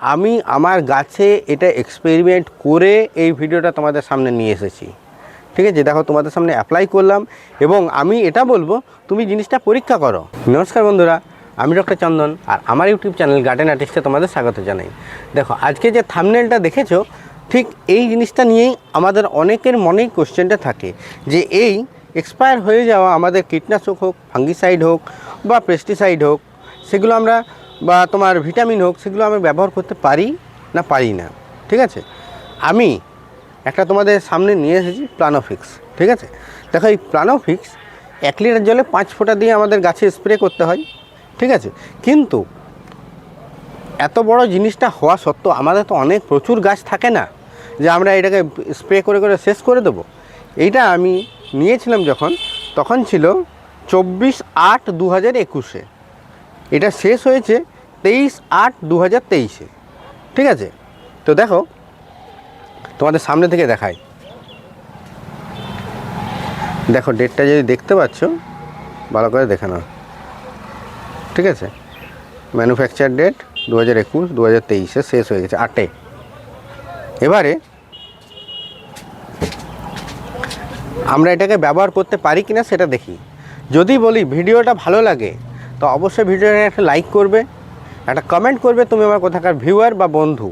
আমি আমার গাছে এটা এক্সপেরিমেন্ট করে এই ভিডিওটা তোমাদের সামনে নিয়ে এসেছি। ঠিক আছে? দেখো, তোমাদের সামনে অ্যাপ্লাই করলাম এবং আমি এটা বলব, তুমি জিনিসটা পরীক্ষা করো। নমস্কার বন্ধুরা, আমি ডক্টর চন্দন আর আমার ইউটিউব চ্যানেল গার্ডেন আর্টিস্টে তোমাদের স্বাগত জানাই। দেখো, আজকে যে থামনেলটা দেখেছ, ঠিক এই জিনিসটা নিয়েই আমাদের অনেকের মনেই কোশ্চেনটা থাকে যে এই এক্সপায়ার হয়ে যাওয়া আমাদের কীটনাশক হোক ফাঙ্গিসাইড হোক বা পেস্টিসাইড হোক, সেগুলো আমরা বা তোমার ভিটামিন হোক, সেগুলো আমি ব্যবহার করতে পারি না পারি না, ঠিক আছে? আমি একটা তোমাদের সামনে নিয়ে এসেছি প্লানোফিক্স ঠিক আছে? দেখো এই প্লানোফিক্স এক লিটার জলে পাঁচ ফোঁটা দিয়ে আমাদের গাছে স্প্রে করতে হয়, ঠিক আছে? কিন্তু এত বড় জিনিসটা হওয়া সত্ত্বেও আমাদের তো অনেক প্রচুর গাছ থাকে না, যে আমরা এটাকে স্প্রে করে করে শেষ করে দেবো। এইটা আমি নিয়েছিলাম যখন, তখন ছিল চব্বিশ আট দু হাজার একুশে। এটা শেষ হয়েছে তেইশ আট দু হাজার তেইশে। ঠিক আছে? তো দেখো, তোমাদের সামনে থেকে দেখাই। দেখো ডেটটা যদি দেখতে পাচ্ছ, ভালো করে দেখে নাও। ঠিক আছে? ম্যানুফ্যাকচার ডেট দু হাজার একুশ দু হাজার তেইশে, শেষ হয়ে গেছে আটে। এবারে, আমরা এটাকে ব্যবহার করতে পারি কিনা সেটা দেখি। যদি বলি, ভিডিওটা ভালো লাগে তো অবশ্যই ভিডিওটা একটা লাইক করবে, একটা কমেন্ট করবে তুমি আমার কোথাকার ভিউয়ার বা বন্ধু।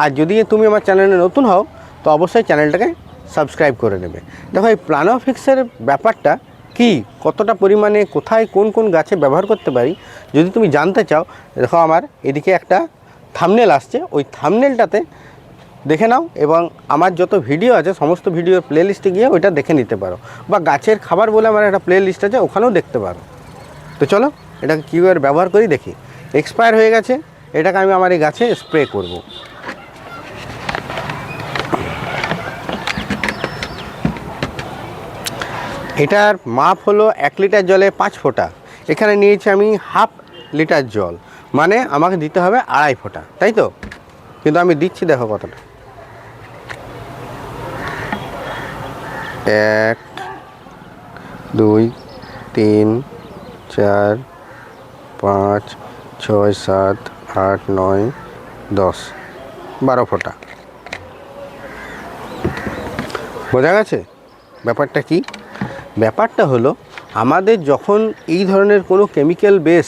আর যদি তুমি আমার চ্যানেলে নতুন হও, তো অবশ্যই চ্যানেলটাকে সাবস্ক্রাইব করে নেবে। দেখো, এই প্লানোফিক্সের ব্যাপারটা কি? কতটা পরিমাণে, কোথায়, কোন কোন গাছে ব্যবহার করতে পারি? যদি তুমি জানতে চাও, দেখো আমার এদিকে একটা থামনেল আসছে। ওই থামনেলটাতে দেখে নাও এবং আমার যত ভিডিও আছে, সমস্ত ভিডিওর প্লে লিস্টে গিয়ে ওইটা দেখে নিতে পারো। বা গাছের খাবার বলে আমার একটা প্লে লিস্ট আছে, ওখানেও দেখতে পারো। তো চলো, এটাকে কীভাবে ব্যবহার করি দেখি। এক্সপায়ার হয়ে গেছে, এটাকে আমি আমার এই গাছে স্প্রে করব। এটার মাপ হলো এক লিটার জলে পাঁচ ফোঁটা। এখানে নিয়েছি আমি হাফ লিটার জল মানে আমাকে দিতে হবে আড়াই ফোঁটা, তাই তো? কিন্তু আমি দিচ্ছি, দেখো কতটা। এক, দুই, তিন চার, পাঁচ, ছয়, সাত, আট, নয়, দশ। বারো ফোঁটা। বোঝা গেছে? ব্যাপারটা কি? ব্যাপারটা হলো, আমাদের যখন এই ধরনের কোনো কেমিক্যাল বেস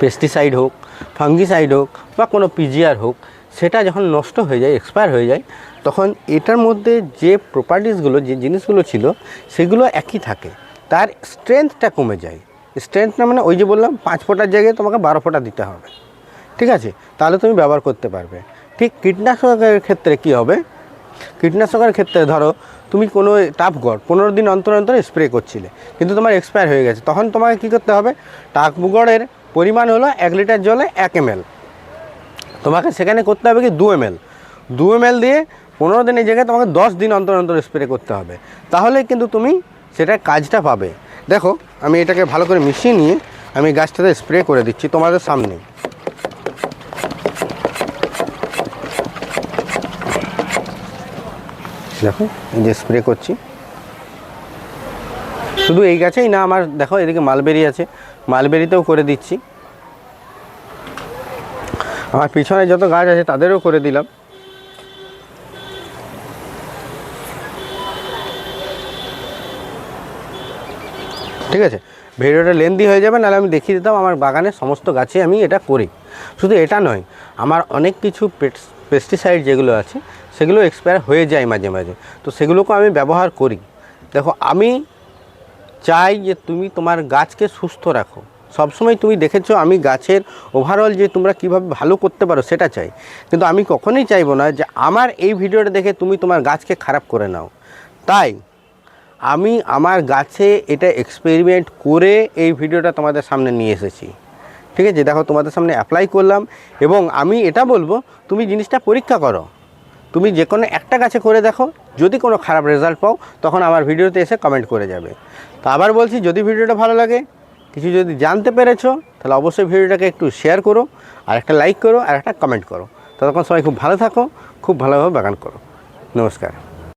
পেস্টিসাইড হোক ফাঙ্গিসাইড হোক, বা কোনো পিজিআর হোক, সেটা যখন নষ্ট হয়ে যায় এক্সপায়ার হয়ে যায়, তখন এটার মধ্যে যে প্রপার্টিসগুলো যে জিনিসগুলো ছিল, সেগুলো একই থাকে। তার স্ট্রেংথটা কমে যায়। স্ট্রেংথটা মানে ওই যে বললাম, পাঁচ ফোঁটার জায়গায় তোমাকে বারো ফোঁটা দিতে হবে। ঠিক আছে? তাহলে তুমি ব্যবহার করতে পারবে। ঠিক কীটনাশকের ক্ষেত্রে কি হবে? কীটনাশকের ক্ষেত্রে ধরো, তুমি কোনো টাপ গড় পনেরো দিন অন্তর অন্তর স্প্রে করছিলে, কিন্তু তোমার এক্সপায়ার হয়ে গেছে। তখন তোমাকে কী করতে হবে? টাকগড়ের পরিমাণ হলো এক লিটার জলে এক এম তোমাকে সেখানে করতে হবে কি দু এম এল দু এম দিয়ে পনেরো দিনের জায়গায় তোমাকে দশ দিন অন্তর অন্তর স্প্রে করতে হবে। তাহলে কিন্তু তুমি সেটার কাজটা পাবে। দেখো, আমি এটাকে ভালো করে মিশিয়ে নিয়ে আমি গাছটাতে স্প্রে করে দিচ্ছি তোমাদের সামনে। দেখো, এই যে স্প্রে করছি। শুধু এই গাছেই না, আমার দেখো, এদিকে মালবেরি আছে। মালবেরিতেও করে দিচ্ছি। আমার পিছনে যত গাছ আছে, তাদেরও করে দিলাম। ঠিক আছে? ভিডিওটা লেন্দি হয়ে যাবে, নাহলে আমি দেখিয়ে দিতাম আমার বাগানের সমস্ত গাছে আমি এটা করি। শুধু এটা নয়, আমার অনেক কিছু পেস্টিসাইড যেগুলো আছে, সেগুলো এক্সপায়ার হয়ে যায় মাঝে মাঝে। তো সেগুলোকেও আমি ব্যবহার করি। দেখো, আমি চাই যে তুমি তোমার গাছকে সুস্থ রাখো। সবসময় তুমি দেখেছ, আমি গাছের ওভারঅল যে তোমরা কীভাবে ভালো করতে পারো, সেটা চাই। কিন্তু আমি কখনোই চাইব না যে আমার এই ভিডিওটা দেখে তুমি তোমার গাছকে খারাপ করে নাও। তাই আমি আমার গাছে এটা এক্সপেরিমেন্ট করে এই ভিডিওটা তোমাদের সামনে নিয়ে এসেছি। ঠিক আছে? দেখো, তোমাদের সামনে অ্যাপ্লাই করলাম এবং আমি এটা বলব, তুমি জিনিসটা পরীক্ষা করো। তুমি যে কোনো একটা গাছে করে দেখো, যদি কোনো খারাপ রেজাল্ট পাও, তখন আমার ভিডিওতে এসে কমেন্ট করে যাবে। তো আবার বলছি, যদি ভিডিওটা ভালো লাগে, কিছু যদি জানতে পেরেছ, তাহলে অবশ্যই ভিডিওটাকে একটু শেয়ার করো, আর একটা লাইক করো, আর একটা কমেন্ট করো। ততক্ষণ সবাই খুব ভালো থাকো, খুব ভালোভাবে বাগান করো। নমস্কার।